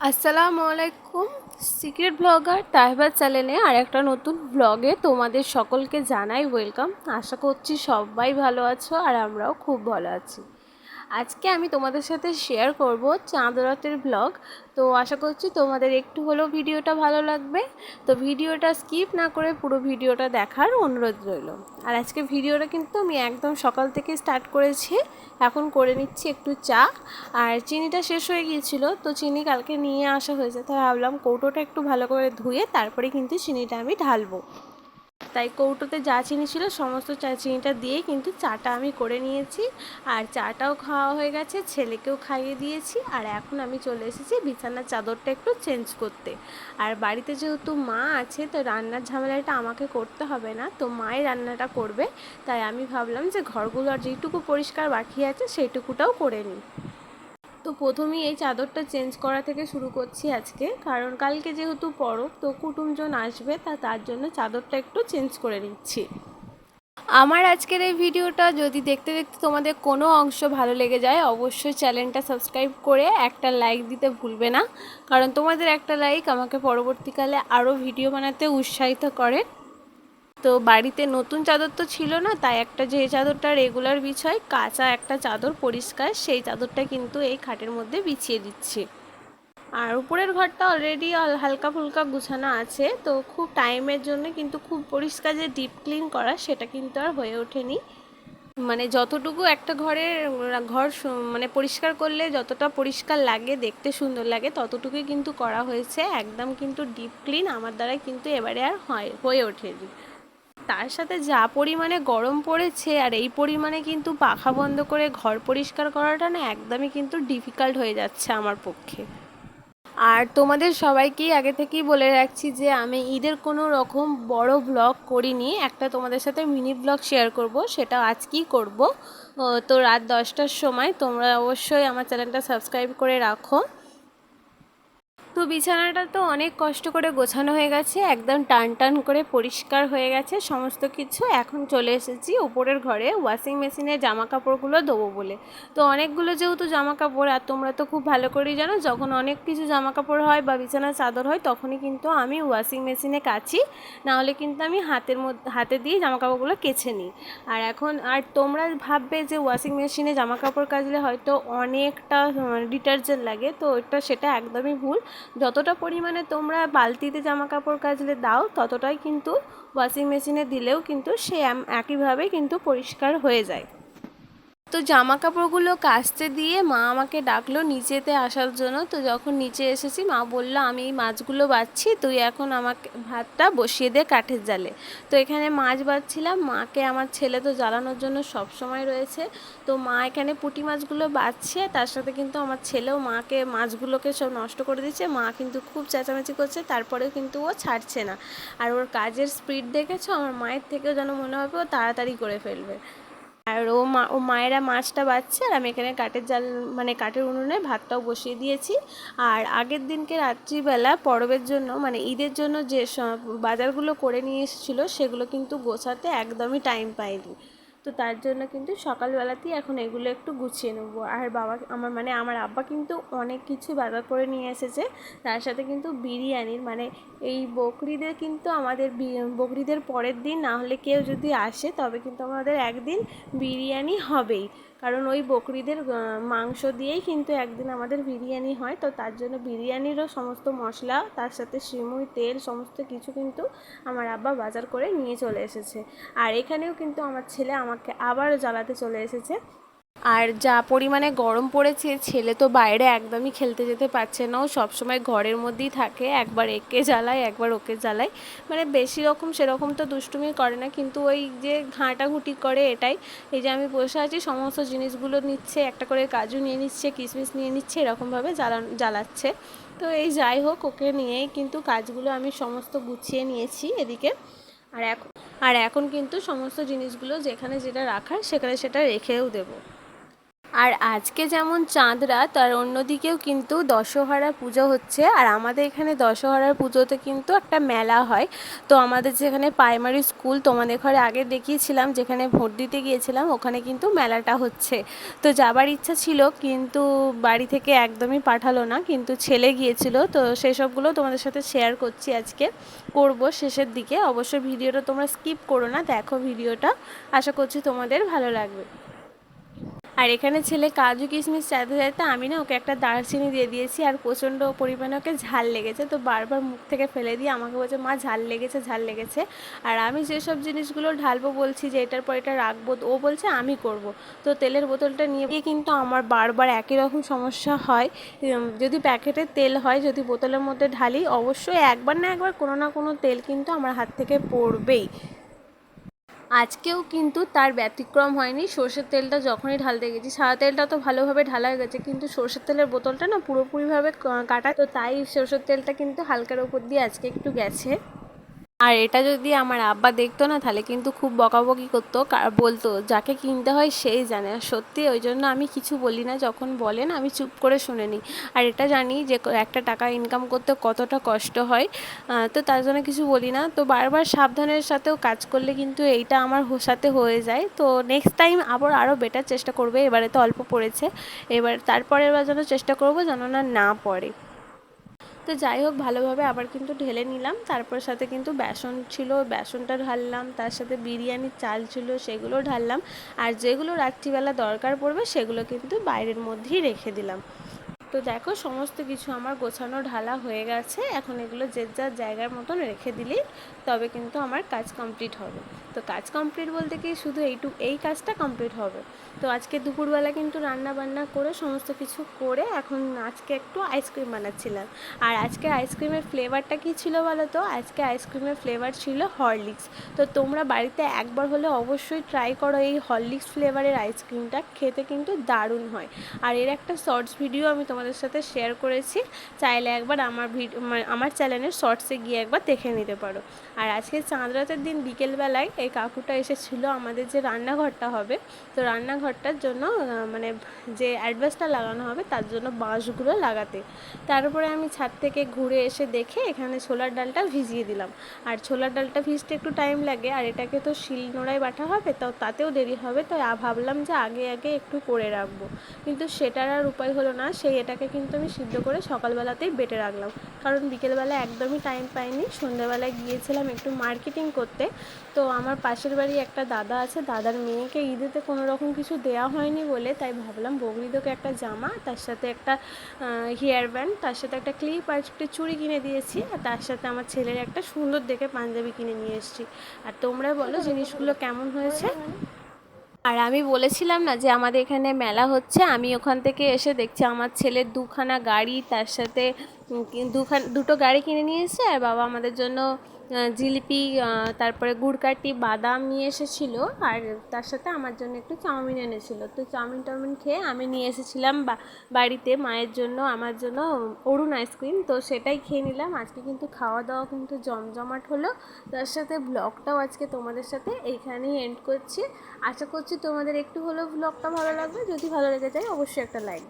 আসসালামু আলাইকুম। Secret blogger তাহবাদ চ্যানেলে আর একটা নতুন ব্লগে তোমাদের সকলকে জানাই ওয়েলকাম। আশা করছি সবাই ভালো আছো আর আমরাও খুব ভালো আছি। আজকে আমি তোমাদের সাথে শেয়ার করব চাঁদ রাতের ব্লগ তো আশা করছি তোমাদের একটু হলেও ভিডিওটা ভালো লাগবে। তো ভিডিওটা স্কিপ না করে পুরো ভিডিওটা দেখার অনুরোধ রইল। আর আজকে ভিডিওটা কিন্তু আমি একদম সকাল থেকে স্টার্ট করেছি। এখন করে নিচ্ছি একটু চা। আর চিনিটা শেষ হয়ে গিয়েছিল, তো চিনি কালকে নিয়ে আসা হয়েছে। তাই ভাবলাম কৌটোটা একটু ভালো করে ধুয়ে তারপরে কিন্তু চিনিটা আমি ঢালবো। তাই কৌটোতে যা চিনি ছিল সমস্ত চা চিনিটা দিয়ে কিন্তু চাটা আমি করে নিয়েছি। আর চাটাও খাওয়া হয়ে গেছে, ছেলেকেও খাইয়ে দিয়েছি। আর এখন আমি চলে এসেছি বিছানার চাদরটা একটু চেঞ্জ করতে। আর বাড়িতে যেহেতু মা আছে, তো রান্নার ঝামেলাটা আমাকে করতে হবে না। তো মাই রান্নাটা করবে। তাই আমি ভাবলাম যে ঘরগুলো আর যেটুকু পরিষ্কার বাকি আছে, সেইটুকুটাও করে নিই। তো প্রথমেই এই চাদরটা চেঞ্জ করা থেকে শুরু করছি আজকে। কারণ কালকে যেহেতু পরব, তো কুটুমজন আসবে, তা তার জন্য চাদরটা একটু চেঞ্জ করে নিচ্ছি। আমার আজকের এই ভিডিওটা যদি দেখতে দেখতে তোমাদের কোনো অংশ ভালো লেগে যায়, অবশ্যই চ্যানেলটা সাবস্ক্রাইব করে একটা লাইক দিতে ভুলবে না। কারণ তোমাদের একটা লাইক আমাকে পরবর্তীকালে আরও ভিডিও বানাতে উৎসাহিত করে। তো বাড়িতে নতুন চাদর তো ছিল না, তাই একটা যে চাদরটা রেগুলার বিছয় কাঁচা একটা চাদর পরিষ্কার, সেই চাদরটা কিন্তু এই খাটের মধ্যে বিছিয়ে দিচ্ছি। আর উপরের ঘরটা অলরেডি হালকা ফুলকা গুছানো আছে, তো খুব টাইমের জন্য কিন্তু খুব পরিষ্কার যে ডিপ ক্লিন করা, সেটা কিন্তু আর হয়ে ওঠেনি। মানে যতটুকু একটা ঘরের, ঘর মানে পরিষ্কার করলে যতটা পরিষ্কার লাগে, দেখতে সুন্দর লাগে, ততটুকুই কিন্তু করা হয়েছে। একদম কিন্তু ডিপ ক্লিন আমার দ্বারাই কিন্তু এবারে আর হয়, হয়ে ওঠেনি। তার সাথে যা পরিমাণে গরম পড়েছে আর এই পরিমাণে কিন্তু পাখা বন্ধ করে ঘর পরিষ্কার করাটা না একদমই কিন্তু ডিফিকাল্ট হয়ে যাচ্ছে আমার পক্ষে। আর তোমাদের সবাইকেই আগে থেকেই বলে রাখছি যে আমি ঈদের কোনো রকম বড় ব্লগ করিনি, একটা তোমাদের সাথে মিনি ব্লগ শেয়ার করব, সেটা আজকেই করব। তো রাত দশটার সময় তোমরা অবশ্যই আমার চ্যানেলটা সাবস্ক্রাইব করে রাখো। তো বিছানাটা তো অনেক কষ্ট করে গোছানো হয়ে গেছে, একদম টান টান করে পরিষ্কার হয়ে গেছে, সমস্ত কিছু। এখন চলে এসেছি উপরের ঘরে ওয়াশিং মেশিনে জামা কাপড়গুলো দেবো বলে। তো অনেকগুলো যেহেতু জামা কাপড় আর তোমরা তো খুব ভালো করেই জানো, যখন অনেক কিছু জামা কাপড় হয় বা বিছানার চাদর হয়, তখনই কিন্তু আমি ওয়াশিং মেশিনে কাচি। নাহলে কিন্তু আমি হাতের মধ্যে, হাতে দিয়ে জামা কাপড়গুলো কেচে নিই। আর এখন, আর তোমরা ভাববে যে ওয়াশিং মেশিনে জামা কাপড় কাচলে হয়তো অনেকটা ডিটারজেন্ট লাগে, তো ওটা সেটা একদমই ভুল। যতটা পরিমাণে তোমরা বালতিতে জামা কাপড় কাচলে দাও, ততটাই কিন্তু ওয়াশিং মেশিনে দিলেও কিন্তু সে একইভাবে কিন্তু পরিষ্কার হয়ে যায়। তো জামা কাপড়গুলো কাচতে দিয়ে মা আমাকে ডাকলো নিচেতে আসার জন্য। তো যখন নিচে এসেছি, মা বলল, আমি এই মাছগুলো বাচ্ছি তুই এখন আমাকে ভাতটা বসিয়ে দে কাঠের জালে। তো এখানে মাছ বাচ্ছিলাম মাকে আমার ছেলে তো জ্বালানোর জন্য সব সময় রয়েছে। তো মা এখানে পুঁটি মাছগুলো বাচ্ছে তার সাথে কিন্তু আমার ছেলেও মাকে মাছগুলোকে সব নষ্ট করে দিচ্ছে। মা কিন্তু খুব চেঁচামেচি করছে, তারপরেও কিন্তু ও ছাড়ছে না। আর ওর কাজের স্পিড দেখেছ? আমার মায়ের থেকেও যেন মনে হবে ও তাড়াতাড়ি করে ফেলবে। আর ও মা, ও মায়েরা মাছটা বাচ্ছে আর আমি এখানে কাঠের জাল মানে কাঠের উনুনে ভাতটাও বসিয়ে দিয়েছি। আর আগের দিনকে রাত্রিবেলা পরবের জন্য মানে ঈদের জন্য যে বাজারগুলো করে নিয়ে এসেছিল, সেগুলো কিন্তু গোছাতে একদমই টাইম পাইনি। তো তার জন্য কিন্তু সকালবেলাতেই এখন এগুলো একটু গুছিয়ে নেব। আর বাবা, আমার মানে আমার আব্বা কিন্তু অনেক কিছু বাজার করে নিয়ে এসেছে। তার সাথে কিন্তু বিরিয়ানির মানে এই বকরিদের কিন্তু আমাদের বকরিদের পরের দিন না হলে কেউ যদি আসে, তবে কিন্তু আমাদের একদিন বিরিয়ানি হবেই। কারণ ওই বকরিদের মাংস দিয়েই কিন্তু একদিন আমাদের বিরিয়ানি হয়। তো তার জন্য বিরিয়ানিরও সমস্ত মশলা, তার সাথে সিমুই, তেল, সমস্ত কিছু কিন্তু আমার আব্বা বাজার করে নিয়ে চলে এসেছে। আর এখানেও কিন্তু আমার ছেলে আমাকে আবারও জ্বালাতে চলে এসেছে। আর যা পরিমাণে গরম পড়েছে, ছেলে তো বাইরে একদমই খেলতে যেতে পারছে না। ও সবসময় ঘরের মধ্যেই থাকে, একবার একে জ্বালায়, একবার ওকে জ্বালায়। মানে বেশি রকম সেরকম তো দুষ্টুমি করে না, কিন্তু ওই যে ঘাঁটাঘুটি করে এটাই। এই যে আমি বসে আছি, সমস্ত জিনিসগুলো নিচ্ছে, একটা করে কাজু নিয়ে নিচ্ছে, কিশমিশ নিয়ে নিচ্ছে, এরকমভাবে জ্বালান, জ্বালাচ্ছে। তো এই যাই হোক, ওকে নিয়েই কিন্তু কাজগুলো আমি সমস্ত গুছিয়ে নিয়েছি এদিকে। আর এখন আর এখন কিন্তু সমস্ত জিনিসগুলো যেখানে যেটা রাখার, সেখানে সেটা রেখেও দেবো। আর আজকে যেমন চাঁদ রাত আর অন্যদিকেও কিন্তু দশহরা পুজো হচ্ছে। আর আমাদের এখানে দশহরার পুজোতে কিন্তু একটা মেলা হয়। তো আমাদের যেখানে প্রাইমারি স্কুল তোমাদের ঘরে আগে দেখিয়েছিলাম, যেখানে ভোট দিতে গিয়েছিলাম, ওখানে কিন্তু মেলাটা হচ্ছে। তো যাবার ইচ্ছা ছিল, কিন্তু বাড়ি থেকে একদমই পাঠালো না, কিন্তু ছেলে গিয়েছিল। তো সেসবগুলো তোমাদের সাথে শেয়ার করছি আজকে, করব শেষের দিকে। অবশ্যই ভিডিওটা তোমরা স্কিপ করো না, দেখো ভিডিওটা। আশা করছি তোমাদের ভালো লাগবে। আর এখানে ছেলে কাজু কিশমিশ চাইতে চাইতে আমি না ওকে একটা দারচিনি দিয়ে দিয়েছি আর প্রচণ্ড পরিমাণে ওকে ঝাল লেগেছে। তো বারবার মুখ থেকে ফেলে দিয়ে আমাকে বলছে, মা, ঝাল লেগেছে ঝাল লেগেছে। আর আমি যেসব জিনিসগুলো ঢালবো বলছি যে এটার পর এটা রাখব ও বলছে, আমি করব। তো তেলের বোতলটা নিয়ে গিয়ে কিন্তু আমার বারবার একই রকম সমস্যা হয়। যদি প্যাকেটের তেল হয়, যদি বোতলের মধ্যে ঢালি, অবশ্যই একবার না একবার কোনো না কোনো তেল কিন্তু আমার হাত থেকে পড়বেই। আজকেও কিন্তু তার ব্যতিক্রম হয়নি। সর্ষের তেলটা যখনই ঢালতে গেছি, সাদা তেলটা তো ভালোভাবে ঢালা হয়ে গেছে, কিন্তু সর্ষের তেলের বোতলটা না পুরোপুরিভাবে কাটা। তো তাই সর্ষের তেলটা কিন্তু হালকার ওপর দিয়ে আজকে একটু গেছে। আর এটা যদি আমার আব্বা দেখতো না, তাহলে কিন্তু খুব বকাবকি করতো। বলতো, যাকে কিনতে হয় সেই জানে। আর সত্যি ওই জন্য আমি কিছু বলি না, যখন বলেন আমি চুপ করে শুনে নিই। আর এটা জানি যে একটা টাকা ইনকাম করতে কতটা কষ্ট হয় তো তার জন্য কিছু বলি না। তো বারবার সাবধানের সাথেও কাজ করলে কিন্তু এইটা আমার সাথে হয়ে যায়। তো নেক্সট টাইম আবার আরও বেটার চেষ্টা করবে। এবারে তো অল্প পড়েছে। এবার তারপরের বার যেন চেষ্টা করব যেন না না পড়ে। তো যাই হোক, ভালোভাবে আবার কিন্তু ঢেলে নিলাম। তারপর সাথে কিন্তু বেসন ছিল, বেসনটা ঢাললাম, তার সাথে বিরিয়ানির চাল ছিল সেগুলো ঢাললাম। আর যেগুলো রাত্রিবেলা দরকার পড়বে, সেগুলো কিন্তু বাইরের মধ্যেই রেখে দিলাম। তো দেখো, সমস্ত কিছু আমার গোছানো ঢালা হয়ে গেছে। এখন এগুলো যে যার জায়গার মতন রেখে দিলেই তবে কিন্তু আমার কাজ কমপ্লিট হবে। তো কাজ কমপ্লিট বলতে কি শুধু এইটু, এই কাজটা কমপ্লিট হবে। তো আজকে দুপুরবেলা কিন্তু রান্না বান্না করে সমস্ত কিছু করে এখন আজকে একটু আইসক্রিম বানাচ্ছিলাম। আর আজকে আইসক্রিমের ফ্লেভারটা কী ছিল বলো তো? আজকে আইসক্রিমের ফ্লেভার ছিল হরলিক্স। তো তোমরা বাড়িতে একবার হলে অবশ্যই ট্রাই করো এই হরলিক্স ফ্লেভারের আইসক্রিমটা, খেতে কিন্তু দারুণ হয়। আর এর একটা শর্টস ভিডিও আমি তোমাদের সাথে শেয়ার করেছি। চাইলে একবার আমার ভিডিও আমার চ্যানেলের শর্টসে গিয়ে একবার দেখে নিতে পারো। আর আজকে চাঁদ রাতের দিন বিকেলবেলায় এই কাকুটা এসেছিল আমাদের যে রান্নাঘরটা হবে, তো রান্নাঘরটার জন্য মানে যে অ্যাডভাসটা লাগানো হবে তার জন্য বাঁশগুলো লাগাতে। তারপরে আমি ছাদ থেকে ঘুরে এসে দেখে এখানে ছোলার ডালটা ভিজিয়ে দিলাম। আর ছোলার ডালটা ভিজতে একটু টাইম লাগে, আর এটাকে তো শিল নোড়ায় বাটা হবে, তো তাতেও দেরি হবে তো ভাবলাম যে আগে আগে একটু করে রাখব। কিন্তু সেটার আর উপায় হলো না, সেই এটাকে কিন্তু আমি সিদ্ধ করে সকালবেলাতেই বেটে রাখলাম। কারণ বিকেলবেলা একদমই টাইম পাইনি। সন্ধ্যাবেলায় গিয়েছিলাম একটু মার্কেটিং করতে। তো আমার পাশের বাড়ি একটা দাদা আছে, দাদার মেয়েকে ঈদেতে কোনো রকম কিছু দেওয়া হয়নি বলে তাই ভাবলাম বগরিদোকে একটা জামা, তার সাথে একটা হেয়ার ব্যান্ড তার সাথে একটা ক্লিপ আর একটা চুড়ি কিনে দিয়েছি। আর তার সাথে আমার ছেলের একটা সুন্দর দেখে পাঞ্জাবি কিনে নিয়ে এসেছি। আর তোমরা বলো জিনিসগুলো কেমন হয়েছে? আর আমি বলেছিলাম না যে আমাদের এখানে মেলা হচ্ছে, আমি ওখান থেকে এসে দেখছি আমার ছেলের দুখানা গাড়ি, তার সাথে দুখান, দুটো গাড়ি কিনে নিয়েছে আর বাবা আমাদের জন্য জিলিপি তারপরে গুড়কাটি বাদাম নিয়ে এসেছিল আর তার সাথে আমার জন্য একটু চাউমিন এনেছিলো। তো চাউমিন টাউমিন খেয়ে আমি নিয়ে এসেছিলাম বাড়িতে মায়ের জন্য, আমার জন্য অরুণ আইসক্রিম। তো সেটাই খেয়ে নিলাম। আজকে কিন্তু খাওয়া দাওয়া কিন্তু জমজমাট হলো। তার সাথে ব্লগটাও আজকে তোমাদের সাথে এইখানেই এন্ড করছি। আশা করছি তোমাদের একটু হলেও ব্লগটা ভালো লাগবে। যদি ভালো লেগে যায়, অবশ্যই একটা লাইক